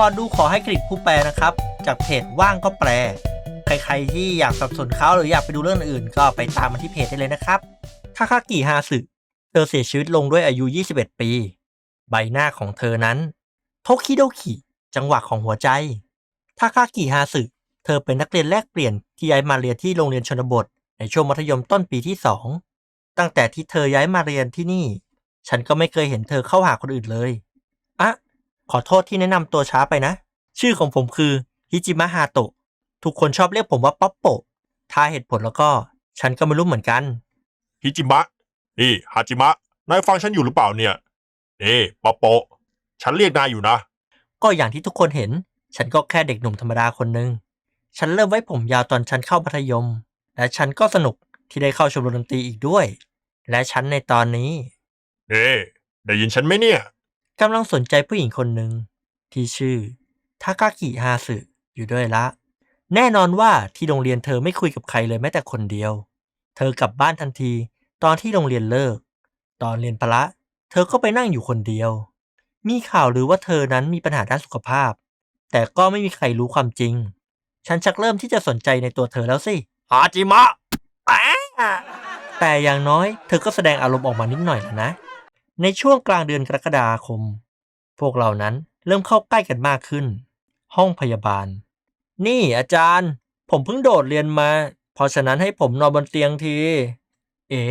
ก่อนดูขอให้เครดิตผู้แปลนะครับ จากเพจว่างก็แปล ใครๆที่อยากสนับสนเขาหรืออยากไปดูเรื่องอื่น ก็ไปตามมาที่เพจได้เลยนะครับทาคากิฮาสึเธอเสียชีวิตลงด้วยอายุ 21 ปี ใบหน้าของเธอนั้นโทคิโดคิจังหวะของหัวใจทาคากิฮาสึเธอเป็นนักเรียนแลกเปลี่ยนที่ย้ายมาเรียนที่โรงเรียนชนบท ในช่วงมัธยมต้นปีที่สองตั้งแต่ที่เธอย้ายมาเรียนที่นี่ ฉันก็ไม่เคยเห็นเธอเข้าหาคนอื่นเลย ขอโทษที่แนะนำตัวช้าไปนะ ชื่อของผมคือฮิจิมะฮาโตะ ทุกคนชอบเรียกผมว่าป๊อปโปะถ้าเหตุผลแล้วก็ ฉันก็ไม่รู้เหมือนกัน ฮิจิมะ นี่ฮาจิมะ นายฟังฉันอยู่หรือเปล่าเนี่ยเอ๊ปอโปะฉันเรียกนายอยู่นะ ก็อย่างที่ทุกคนเห็น ฉันก็แค่เด็กหนุ่มธรรมดาคนหนึ่ง ฉันเริ่มไว้ผมยาวตอนฉันเข้ามัธยม และฉันก็สนุกที่ได้เข้าชมรมดนตรีอีกด้วย และฉันในตอนนี้ เอ๊ได้ยินฉันไหมเนี่ย กำลังสนใจผู้หญิงคนหนึ่งที่ชื่อทากากิฮาสึอยู่ด้วยละ แน่นอนว่าที่โรงเรียนเธอไม่คุยกับใครเลยแม้แต่คนเดียว เธอกลับบ้านทันที ตอนที่โรงเรียนเลิก ตอนเรียนพละ เธอก็ไปนั่งอยู่คนเดียว มีข่าวหรือว่าเธอนั้นมีปัญหาด้านสุขภาพ แต่ก็ไม่มีใครรู้ความจริง ฉันชักเริ่มที่จะสนใจในตัวเธอแล้วสิฮาจิมะแอะแต่อย่างน้อยเธอก็แสดงอารมณ์ออกมานิดหน่อยแล้วนะ ในช่วงกลางเดือนกรกฎาคม พวกเรานั้นเริ่มเข้าใกล้กันมากขึ้น ห้องพยาบาล นี่อาจารย์ ผมเพิ่งโดดเรียนมา เพราะฉะนั้นให้ผมนอนบนเตียงที เอ๋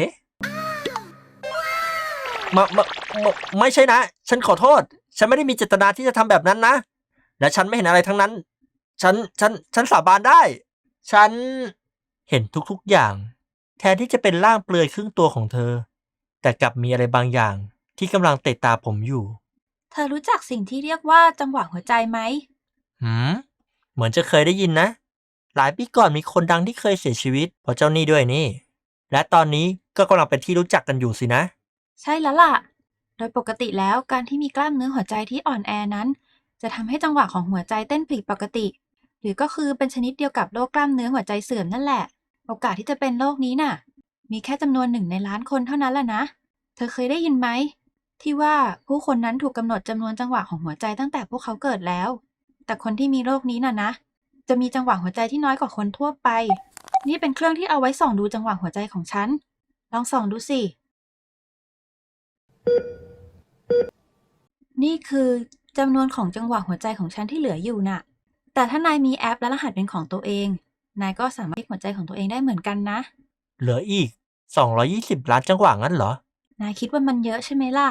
มามาไม่ใช่นะ ฉันขอโทษ ฉันไม่ได้มีเจตนาที่จะทำแบบนั้นนะ และฉันไม่เห็นอะไรทั้งนั้น ฉัน ฉัน ฉันสาบานได้ ฉันเห็นทุกๆอย่าง แทนที่จะเป็นร่างเปลือยครึ่งตัวของเธอ แต่กลับมีอะไรบางอย่าง ที่กำลังเตะตาผมอยู่ เธอรู้จักสิ่งที่เรียกว่าจังหวะหัวใจไหม หืม เหมือนจะเคยได้ยินนะ หลายปีก่อนมีคนดังที่เคยเสียชีวิตเพราะเจ้าหนี้ด้วยนี่ และตอนนี้ก็กำลังเป็นที่รู้จักกันอยู่สินะ ใช่แล้วล่ะ โดยปกติแล้วการที่มีกล้ามเนื้อหัวใจที่อ่อนแอนั้น จะทำให้จังหวะของหัวใจเต้นผิดปกติ หรือก็คือเป็นชนิดเดียวกับโรคกล้ามเนื้อหัวใจเสื่อมนั่นแหละ โอกาสที่จะเป็นโรคนี้น่ะ มีแค่จำนวนหนึ่งในล้านคนเท่านั้นแหละนะ เธอเคยได้ยินไหม ที่ว่าผู้คนนั้นถูกกำหนดจำนวนจังหวะของหัวใจตั้งแต่พวกเขาเกิดแล้ว แต่คนที่มีโรคนี้น่ะนะ จะมีจังหวะหัวใจที่น้อยกว่าคนทั่วไป นี่เป็นเครื่องที่เอาไว้ส่องดูจังหวะหัวใจของฉัน ลองส่องดูสิ นี่คือจำนวนของจังหวะหัวใจของฉันที่เหลืออยู่น่ะ แต่ถ้านายมีแอปและรหัสเป็นของตัวเอง นายก็สามารถเช็คหัวใจของตัวเองได้เหมือนกันนะ เหลืออีก 220 ล้านจังหวะงั้นเหรอ นายคิดว่ามันเยอะใช่ไหมล่ะ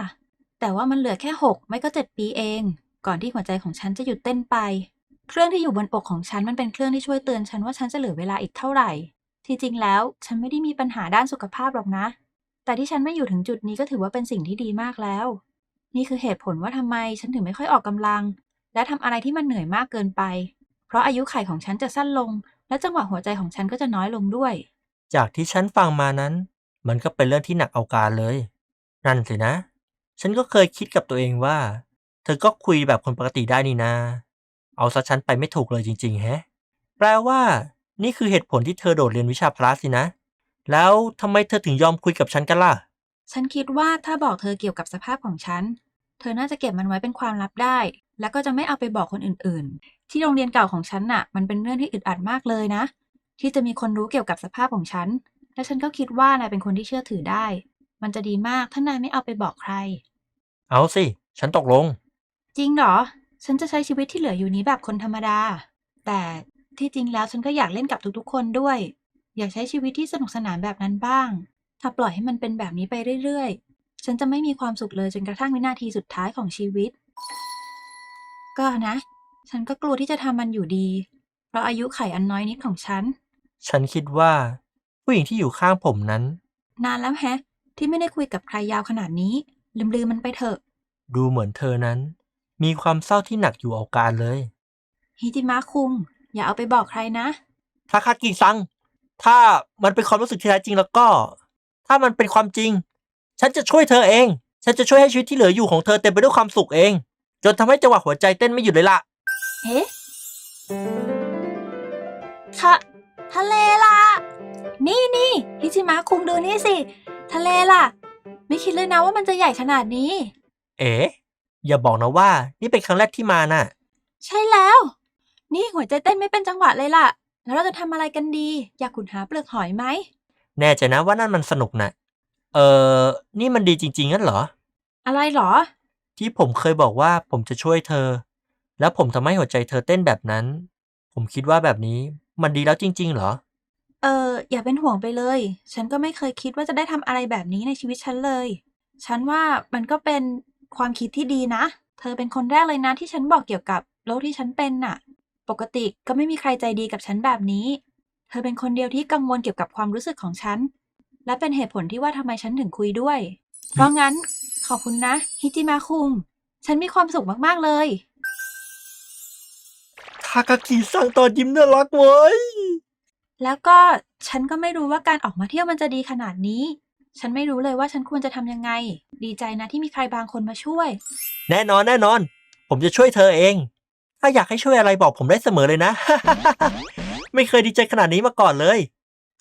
แต่ว่ามันเหลือแค่6ไม่ก็7ปีเอง ก่อนที่หัวใจของฉันจะหยุดเต้นไป เครื่องที่อยู่บนอกของฉันมันเป็นเครื่องที่ช่วยเตือนฉันว่าฉันจะเหลือเวลาอีกเท่าไหร่ ที่จริงแล้วฉันไม่ได้มีปัญหาด้านสุขภาพหรอกนะ แต่ที่ฉันไม่อยู่ถึงจุดนี้ก็ถือว่าเป็นสิ่งที่ดีมากแล้ว นี่คือเหตุผลว่าทำไมฉันถึงไม่ค่อยออกกำลัง และทำอะไรที่มันเหนื่อยมากเกินไป เพราะอายุไขของฉันจะสั้นลง และจังหวะหัวใจของฉันก็จะน้อยลงด้วย จากที่ฉันฟังมานั้น มันก็เป็นเรื่องที่หนักเอาการเลย นั่นสินะ ฉันก็เคยคิดกับตัวเองว่า เธอก็คุยแบบคนปกติได้นี่นา เอาซะฉันไปไม่ถูกเลยจริง ๆ แฮะ แปลว่า นี่คือเหตุผลที่เธอโดดเรียนวิชาพละสินะ แล้วทำไมเธอถึงยอมคุยกับฉันกันล่ะ ฉันคิดว่าถ้าบอกเธอเกี่ยวกับสภาพของฉัน เธอน่าจะเก็บมันไว้เป็นความลับได้ แล้วก็จะไม่เอาไปบอกคนอื่นๆ ที่โรงเรียนเก่าของฉันน่ะ มันเป็นเรื่องที่อึดอัดมากเลยนะ ที่จะมีคนรู้เกี่ยวกับสภาพของฉัน และฉันก็คิดว่านายเป็นคนที่เชื่อถือได้ มันจะดีมากถ้านายไม่เอาไปบอกใคร เอาสิ ฉันตกลง จริงเหรอ ฉันจะใช้ชีวิตที่เหลืออยู่นี้แบบคนธรรมดา แต่ที่จริงแล้วฉันก็อยากเล่นกับทุกๆ คนด้วย อยากใช้ชีวิตที่สนุกสนานแบบนั้นบ้าง ถ้าปล่อยให้มันเป็นแบบนี้ไปเรื่อยๆ ฉันจะไม่มีความสุขเลยจนกระทั่งวินาทีสุดท้ายของชีวิต ก็นะ ฉันก็กลัวที่จะทำมันอยู่ดี เพราะอายุไขอันน้อยนิดของฉัน ฉันคิดว่า ผู้หญิงที่อยู่ข้างผมนั้น นานแล้วแฮะ ที่ไม่ได้คุยกับใครยาวขนาดนี้ ลืมๆมันไปเถอะ ดูเหมือนเธอนั้น มีความเศร้าที่หนักอยู่เอาการเลย ฮิจิมะคุง อย่าเอาไปบอกใครนะทาคากิซัง ถ้ามันเป็นความรู้สึกที่แท้จริงแล้วก็ ถ้ามันเป็นความจริง ฉันจะช่วยเธอเอง ฉันจะช่วยให้ชีวิตที่เหลืออยู่ของเธอเต็มไปด้วยความสุขเอง จนทำให้จังหวะหัวใจเต้นไม่หยุดเลยล่ะเอ๊ะทะทะเลล่ะ นี่นี่ฮิจิมะคุงดูนี่สิ ทะเลล่ะ ไม่คิดเลยนะว่ามันจะใหญ่ขนาดนี้ เอ๋อย่าบอกนะว่า นี่เป็นครั้งแรกที่มาน่ะ ใช่แล้ว นี่หัวใจเต้นไม่เป็นจังหวะเลยล่ะ แล้วเราจะทำอะไรกันดี อยากขุดหาเปลือกหอยไหม แน่ใจนะว่านั่นมันสนุกนะเออนี่มันดีจริงๆงั้นเหรอ อะไรหรอ ที่ผมเคยบอกว่าผมจะช่วยเธอ แล้วผมทำให้หัวใจเธอเต้นแบบนั้น ผมคิดว่าแบบนี้มันดีแล้วจริง ๆ เหรอ เออ อย่าเป็นห่วงไปเลย ฉันก็ไม่เคยคิดว่าจะได้ทำอะไรแบบนี้ในชีวิตฉันเลย ฉันว่ามันก็เป็นความคิดที่ดีนะ เธอเป็นคนแรกเลยนะที่ฉันบอกเกี่ยวกับโรคที่ฉันเป็นน่ะ ปกติก็ไม่มีใครใจดีกับฉันแบบนี้ เธอเป็นคนเดียวที่กังวลเกี่ยวกับความรู้สึกของฉัน และเป็นเหตุผลที่ว่าทำไมฉันถึงคุยด้วย เพราะงั้นขอบคุณนะฮิจิมาคุง ฉันมีความสุขมากๆเลย ทากากิสั่งตอนยิ้มน่ารักเว้ย แล้วก็ฉันก็ไม่รู้ว่าการออกมาเที่ยวมันจะดีขนาดนี้ ฉันไม่รู้เลยว่าฉันควรจะทำยังไง ดีใจนะที่มีใครบางคนมาช่วย แน่นอนแน่นอน ผมจะช่วยเธอเอง ถ้าอยากให้ช่วยอะไรบอกผมได้เสมอเลยนะ ไม่เคยดีใจขนาดนี้มาก่อนเลย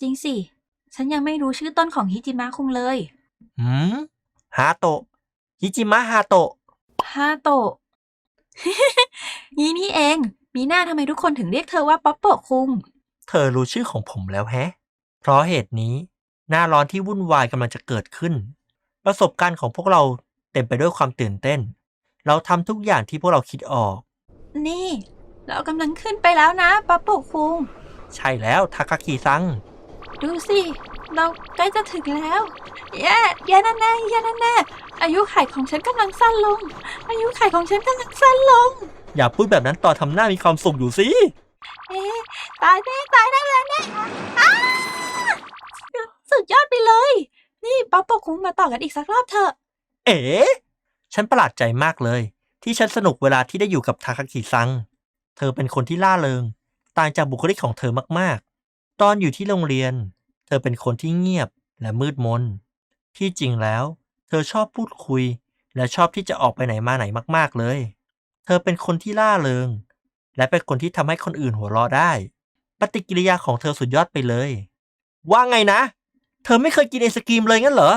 จริงสิ ฉันยังไม่รู้ชื่อต้นของฮิจิมะคุงเลยหืมฮาโตะฮิจิมะฮาโตะฮาโตะ นี่นี่เอง มีหน้าทำไมทุกคนถึงเรียกเธอว่าป๊อปโปะคุง เธอรู้ชื่อของผมแล้วแฮะ เพราะเหตุนี้หน้าร้อนที่วุ่นวายกำลังจะเกิดขึ้น ประสบการณ์ของพวกเราเต็มไปด้วยความตื่นเต้น เราทำทุกอย่างที่พวกเราคิดออก นี่ เรากำลังขึ้นไปแล้วนะป๊อปโปะคุง ใช่แล้วทาคากิซัง ดูสิ เราใกล้จะถึงแล้ว แย่แย่แน่แน่ๆแย่แน่แน่ๆอายุไขของฉันกำลังสั้นลง อายุไขของฉันกำลังสั้นลง อย่าพูดแบบนั้นต่อนทำหน้ามีความสุขอยู่สิ เอ๊ะตายแน่ตายแน่เลยแน่อ้าสุดยอดไปเลย นี่ป๊อปปกคุ้งมาต่อกันอีกสักรอบเถอะ เอ๋ฉันประหลาดใจมากเลย ที่ฉันสนุกเวลาที่ได้อยู่กับทาคากิซัง เธอเป็นคนที่ล่าเริง ต่างจากบุคลิกของเธอมากๆ ตอนอยู่ที่โรงเรียน เธอเป็นคนที่เงียบและมืดมน ที่จริงแล้ว เธอชอบพูดคุย และชอบที่จะออกไปไหนมาไหนมาก ๆเลย เธอเป็นคนที่ล่าเริง และเป็นคนที่ทำให้คนอื่นหัวเราะได้ ปฏิกิริยาของเธอสุดยอดไปเลย ว่าไงนะ เธอไม่เคยกินไอศกรีมเลยงั้นเหรอ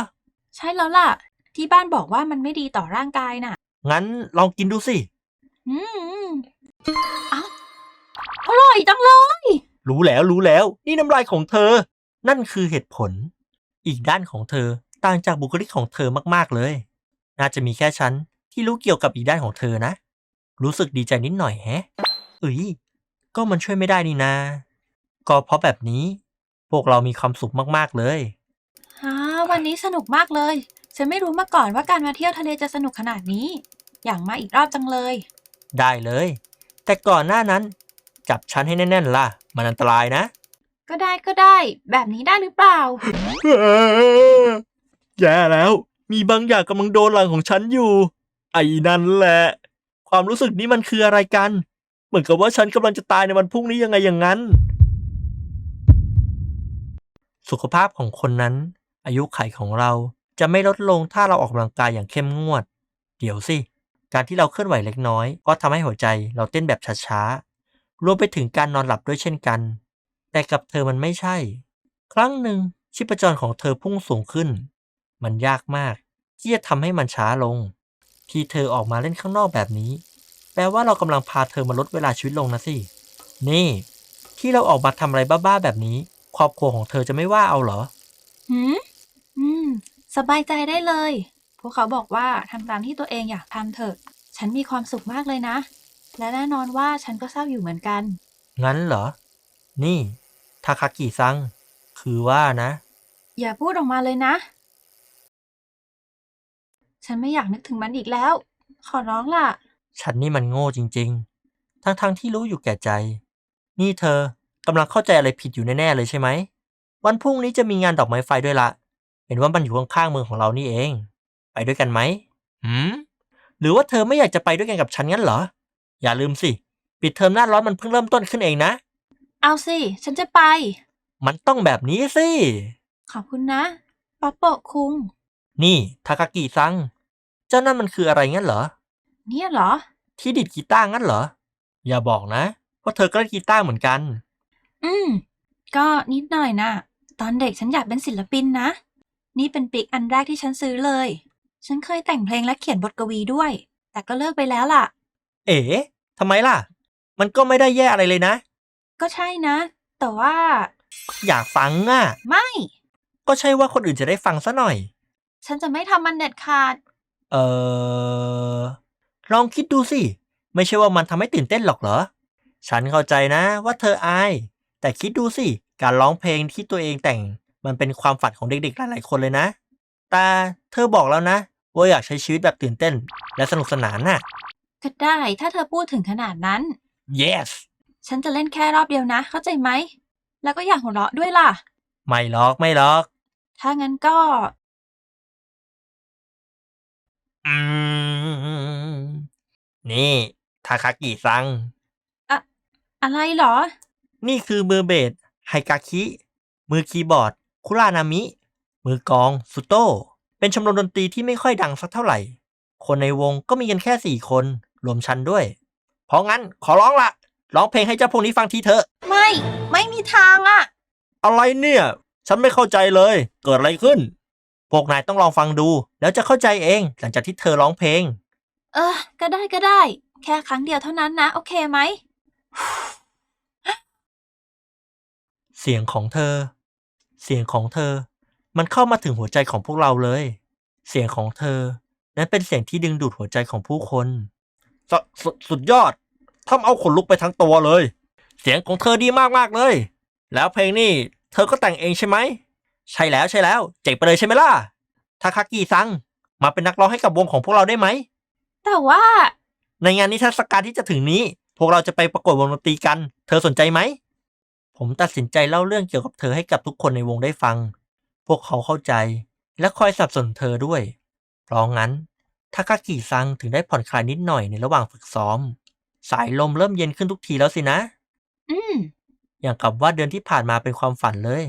ใช่แล้วล่ะ ที่บ้านบอกว่ามันไม่ดีต่อร่างกายน่ะ งั้นลองกินดูสิ อืมเอ้าอร่อยจังเลย รู้แล้วรู้แล้ว นี่น้ำลายของเธอ นั่นคือเหตุผล อีกด้านของเธอต่างจากบุคลิกของเธอมากๆเลย น่าจะมีแค่ฉันที่รู้เกี่ยวกับอีกด้านของเธอนะ รู้สึกดีใจนิดหน่อยแฮะ เอ้ยก็มันช่วยไม่ได้นี่นาก็เพราะแบบนี้ พวกเรามีความสุขมากๆเลยอ่าวันนี้สนุกมากเลย ฉันไม่รู้มาก่อนว่าการมาเที่ยวทะเลจะสนุกขนาดนี้ อยากมาอีกรอบจังเลย ได้เลย แต่ก่อนหน้านั้น จับฉันให้แน่นๆล่ะ มันอันตรายนะ ก็ได้ก็ได้ แบบนี้ได้หรือเปล่า แย่แล้ว มีบางอย่างกำลังโดนหลังของฉันอยู่ ไอ้นั่นแหละ ความรู้สึกนี้มันคืออะไรกันเห มือนกับว่าฉันกำลังจะตายในวันพรุ่งนี้ยังไงอย่างนั้น สุขภาพของคนนั้น อายุไขของเราจะไม่ลดลงถ้าเราออกกำลังกายอย่างเข้มงวด เดี๋ยวสิ การที่เราเคลื่อนไหวเล็กน้อย ก็ทำให้หัวใจเราเต้นแบบช้าๆ รวมไปถึงการนอนหลับด้วยเช่นกัน แต่กับเธอมันไม่ใช่ ครั้งหนึ่งชีพจรของเธอพุ่งสูงขึ้น มันยากมากที่จะทำให้มันช้าลง ที่เธอออกมาเล่นข้างนอกแบบนี้ แปลว่าเรากำลังพาเธอมาลดเวลาชีวิตลงนะสิ นี่ ที่เราออกมาทำอะไรบ้าๆแบบนี้ ครอบครัวของเธอจะไม่ว่าเอาเหรอ หืม อืม สบายใจได้เลย พวกเขาบอกว่าทำตามที่ตัวเองอยากทำเถอะ ฉันมีความสุขมากเลยนะ และแน่นอนว่าฉันก็เศร้าอยู่เหมือนกัน งั้นเหรอ นี่ทาคากิซัง คือว่านะ อย่าพูดออกมาเลยนะ ฉันไม่อยากนึกถึงมันอีกแล้ว ขอร้องล่ะ ฉันนี่มันโง่จริง ๆ ทั้งๆที่รู้อยู่แก่ใจ นี่เธอกำลังเข้าใจอะไรผิดอยู่แน่ๆเลยใช่ไหม วันพรุ่งนี้จะมีงานดอกไม้ไฟด้วยละ เห็นว่ามันอยู่ข้างๆเมืองของเรานี่เอง ไปด้วยกันไหมหืม หรือว่าเธอไม่อยากจะไปด้วยกันกับฉันงั้นเหรอ อย่าลืมสิ ปิดเทอมหน้าร้อนมันเพิ่งเริ่มต้นขึ้นเองนะ เอาสิ ฉันจะไป มันต้องแบบนี้สิ ขอบคุณนะป๊อปโปะคุง นี่ทาคากิซัง เจ้านั่นมันคืออะไรงั้นเหรอ เนี่ยเหรอ ที่ดิดกีตาร์งั้นเหรอ อย่าบอกนะว่าเธอก็เล่นกีตาร์เหมือนกัน อืม ก็นิดหน่อยนะตอนเด็กฉันอยากเป็นศิลปินนะ นี่เป็นปิกอันแรกที่ฉันซื้อเลย ฉันเคยแต่งเพลงและเขียนบทกวีด้วย แต่ก็เลิกไปแล้วล่ะ เอ๋ทำไมล่ะ มันก็ไม่ได้แย่อะไรเลยนะ ก็ใช่นะ แต่ว่า อยากฟังอะ ไม่ ก็ใช่ว่าคนอื่นจะได้ฟังซะหน่อย ฉันจะไม่ทำมันเด็ดขาด เออ ลองคิดดูสิ ไม่ใช่ว่ามันทำให้ตื่นเต้นหรอกเหรอ ฉันเข้าใจนะว่าเธออาย แต่คิดดูสิ การร้องเพลงที่ตัวเองแต่ง มันเป็นความฝันของเด็กๆ หลายๆ คนเลยนะ แต่เธอบอกแล้วนะ ว่าอยากใช้ชีวิตแบบตื่นเต้น และสนุกสนานน่ะ ก็ได้ถ้าเธอพูดถึงขนาดนั้น yes ฉันจะเล่นแค่รอบเดียวนะ เข้าใจไหม แล้วก็อยากหัวเราะด้วยล่ะ ไม่หรอกไม่หรอก ถ้างั้นก็ อืม นี่ ทาคากิซัง อะไรเหรอ นี่คือมือเบสไฮกาคิ มือคีย์บอร์ด คุรานามิ มือกลอง สุโต้ เป็นชมรมดนตรีที่ไม่ค่อยดังสักเท่าไหร่ คนในวงก็มีกันแค่สี่คน รวมฉันด้วย เพราะงั้นขอร้องละร้องเพลงให้เจ้าพวกนี้ฟังทีเถอะ ไม่ ไม่มีทางอะ อะไรเนี่ย ฉันไม่เข้าใจเลย เกิดอะไรขึ้น พวกนายต้องลองฟังดู แล้วจะเข้าใจเองหลังจากที่เธอร้องเพลง เออ ก็ได้ก็ได้ แค่ครั้งเดียวเท่านั้นนะ โอเคไหม เสียงของเธอ เสียงของเธอ มันเข้ามาถึงหัวใจของพวกเราเลย เสียงของเธอ นั้นเป็นเสียงที่ดึงดูดหัวใจของผู้คนสสสุดยอดทำเอาขนลุกไปทั้งตัวเลย เสียงของเธอดีมากๆเลย แล้วเพลงนี่เธอก็แต่งเองใช่ไหม ใช่แล้วใช่แล้ว เจ๋งไปเลยใช่ไหมล่ะทาคากิซัง มาเป็นนักร้องให้กับวงของพวกเราได้ไหม แต่ว่า ในงานนิทรรศการที่จะถึงนี้ พวกเราจะไปประกวดวงดนตรีกัน เธอสนใจไหม ผมตัดสินใจเล่าเรื่องเกี่ยวกับเธอให้กับทุกคนในวงได้ฟัง พวกเขาเข้าใจ และคอยสนับสนุนเธอด้วย เพราะงั้นทาคากิซังถึงได้ผ่อนคลายนิดหน่อยในระหว่างฝึกซ้อม สายลมเริ่มเย็นขึ้นทุกทีแล้วสินะ อืม อย่างกับว่าเดือนที่ผ่านมาเป็นความฝันเลย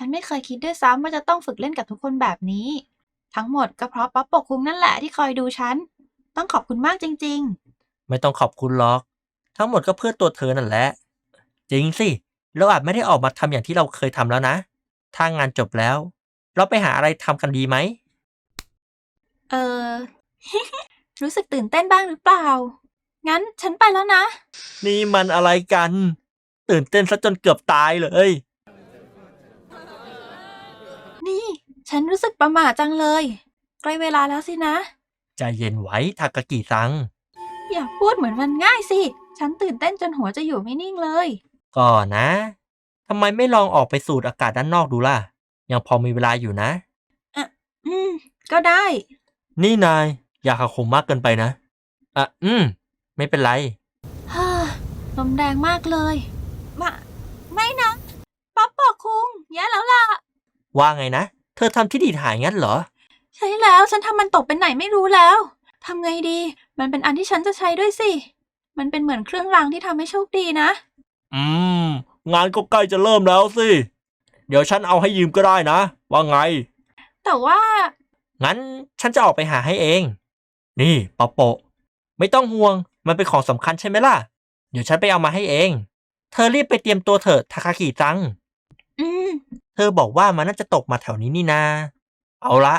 ฉันไม่เคยคิดด้วยซ้ำว่าจะต้องฝึกเล่นกับทุกคนแบบนี้ ทั้งหมดก็เพราะป๊อปปกคุงนั่นแหละที่คอยดูฉัน ต้องขอบคุณมากจริง ไม่ต้องขอบคุณหรอก ทั้งหมดก็เพื่อตัวเธอนั่นแหละ จริงสิ เราอาจไม่ได้ออกมาทำอย่างที่เราเคยทำแล้วนะ ถ้างานจบแล้ว เราไปหาอะไรทำกันดีไหม ๆ เออ รู้สึกตื่นเต้นบ้างหรือเปล่า งั้นฉันไปแล้วนะ นี่มันอะไรกัน ตื่นเต้นซะจนเกือบตายเลย นี่ ฉันรู้สึกประหม่าจังเลย ใกล้เวลาแล้วสินะ ใจเย็นไว้ทากากิซัง อย่าพูดเหมือนมันง่ายสิ ฉันตื่นเต้นจนหัวจะอยู่ไม่นิ่งเลย ก็นะ ทำไมไม่ลองออกไปสูดอากาศด้านนอกดูล่ะ ยังพอมีเวลาอยู่นะ อืม ก็ได้ นี่นายอย่าขาคมมากเกินไปนะ อะ อืม ไม่เป็นไร ฮ่าลมแรงมากเลย มา ไม่นะ ป๊อปปอกคุงแย่แล้วล่ะ ว่าไงนะ เธอทำที่ดีดหายงั้นเหรอ ใช่แล้วฉันทำมันตกเป็นไหนไม่รู้แล้วทำไงดี มันเป็นอันที่ฉันจะใช้ด้วยสิ มันเป็นเหมือนเครื่องรางที่ทำให้โชคดีนะ อืม งานก็ใกล้จะเริ่มแล้วสิ เดี๋ยวฉันเอาให้ยืมก็ได้นะ ว่าไง แต่ว่า งั้นฉันจะออกไปหาให้เอง นี่ปอโปะไม่ต้องห่วง มันเป็นของสำคัญใช่ไหมล่ะ เดี๋ยวฉันไปเอามาให้เอง เธอรีบไปเตรียมตัวเถอะทาคากิจัง อืมเธอบอกว่ามันน่าจะตกมาแถวนี้นี่นา เอาละ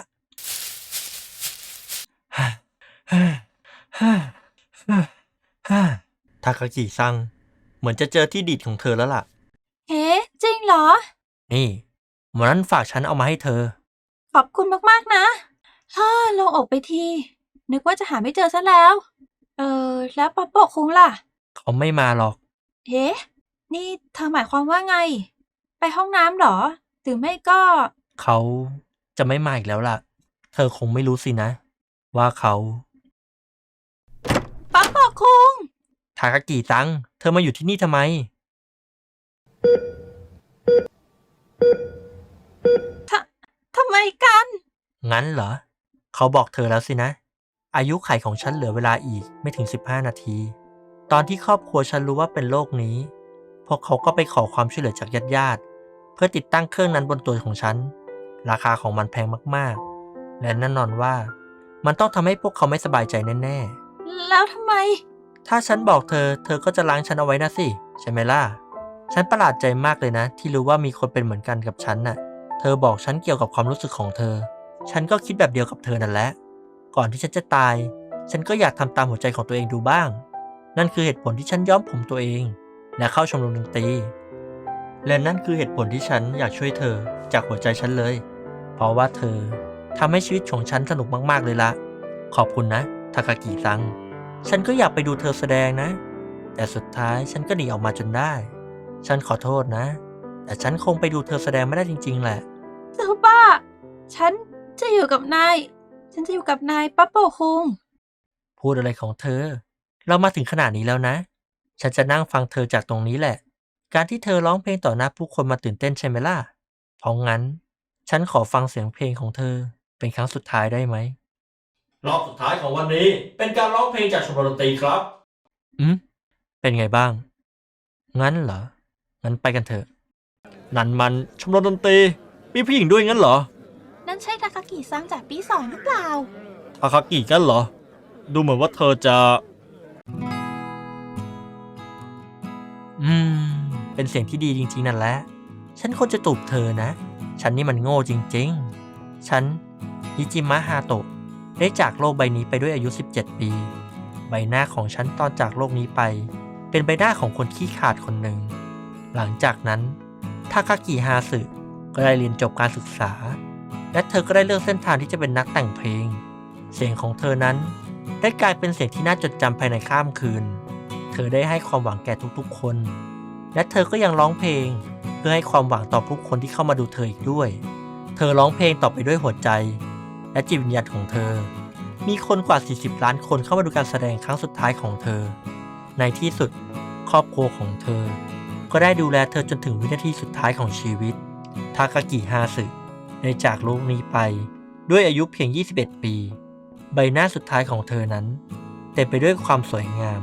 ทาคากิซัง เหมือนจะเจอที่ดีดของเธอแล้วล่ะ เฮ้จริงเหรอ นี่หมอนั้นฝากฉันเอามาให้เธอ ขอบคุณมากๆนะฮ่าลงอกไปที นึกว่าจะหาไม่เจอซะแล้ว เออ แล้วป๊อปปอกคุงล่ะ เขาไม่มาหรอกเอ๊ะนี่เธอหมายความว่าไง ไปห้องน้ำเหรอ หรือไม่ก็ เขาจะไม่มาอีกแล้วล่ะ เธอคงไม่รู้สินะ ว่าเขาป๊อปปอกคุง ทาคากิซัง เธอมาอยู่ที่นี่ทำไม ทำไมกัน งั้นเหรอ เขาบอกเธอแล้วสินะ อายุไขของฉันเหลือเวลาอีกไม่ถึง 15 นาที ตอนที่ครอบครัวฉันรู้ว่าเป็นโรคนี้ พวกเขาก็ไปขอความช่วยเหลือจากญาติญาติๆเพื่อติดตั้งเครื่องนั้นบนตัวของฉัน ราคาของมันแพงมากๆ และแน่นอนว่า มันต้องทำให้พวกเขาไม่สบายใจแน่แล้วทำไม ๆ ถ้าฉันบอกเธอ เธอก็จะล้างฉันเอาไว้นะสิ ใช่ไหมล่ะ ฉันประหลาดใจมากเลยนะ ที่รู้ว่ามีคนเป็นเหมือนกันกับฉันน่ะ เธอบอกฉันเกี่ยวกับความรู้สึกของเธอ ฉันก็คิดแบบเดียวกับเธอนั่นแหละ ก่อนที่ฉันจะตาย ฉันก็อยากทำตามหัวใจของตัวเองดูบ้าง นั่นคือเหตุผลที่ฉันย้อมผมตัวเอง และเข้าชมรมดนตรี และนั่นคือเหตุผลที่ฉันอยากช่วยเธอจากหัวใจฉันเลย เพราะว่าเธอทำให้ชีวิตของฉันสนุกมากๆเลยละ ขอบคุณนะทากากิซัง ฉันก็อยากไปดูเธอแสดงนะ แต่สุดท้ายฉันก็หนีออกมาจนได้ ฉันขอโทษนะ แต่ฉันคงไปดูเธอแสดงไม่ได้จริง ๆ แหละซูป้า ฉันจะอยู่กับนาย ฉันจะอยู่กับนายปั๊ปโปคุง พูดอะไรของเธอ เรามาถึงขนาดนี้แล้วนะ ฉันจะนั่งฟังเธอจากตรงนี้แหละ การที่เธอร้องเพลงต่อหน้าผู้คนมาตื่นเต้นใช่ไหมล่ะ เพราะงั้น ฉันขอฟังเสียงเพลงของเธอเป็นครั้งสุดท้ายได้ไหม รอบสุดท้ายของวันนี้ เป็นการร้องเพลงจากชมรมดนตรีครับ อืม เป็นไงบ้าง งั้นเหรอ งั้นไปกันเถอะ นั่นมันชมรมดนตรี มีผู้หญิงด้วยงั้นเหรอ นั่นใช่ทาคากิซังจากปีสองหรือเปล่า ทาคากิกันเหรอ ดูเหมือนว่าเธอจะ อืม เป็นเสียงที่ดีจริงๆนั่นแหละ ฉันควรจะตูบเธอนะ ฉันนี่มันโง่จริงๆ ฉันฮิจิมะฮาโตะได้จากโลกใบนี้ไปด้วยอายุ 17 ปี ใบหน้าของฉันตอนจากโลกนี้ไป เป็นใบหน้าของคนขี้ขาดคนหนึ่ง หลังจากนั้นทาคากิฮาสึก็ได้เรียนจบการศึกษา และเธอก็ได้เลือกเส้นทางที่จะเป็นนักแต่งเพลง เสียงของเธอนั้น ได้กลายเป็นเสียงที่น่าจดจำภายในข้ามคืน เธอได้ให้ความหวังแก่ทุกๆคน และเธอก็ยังร้องเพลง เพื่อให้ความหวังต่อผู้คนที่เข้ามาดูเธออีกด้วย เธอร้องเพลงต่อไปด้วยหัวใจ และจิตวิญญาณของเธอ มีคนกว่า 40 ล้านคนเข้ามาดูการแสดงครั้งสุดท้ายของเธอ ในที่สุดครอบครัวของเธอ ก็ได้ดูแลเธอจนถึงวินาทีสุดท้ายของชีวิต ทาคากิฮาสึได้จากโลกนี้ไป ด้วยอายุเพียง 21 ปี ใบหน้าสุดท้ายของเธอนั้น เต็มไปด้วยความสวยงาม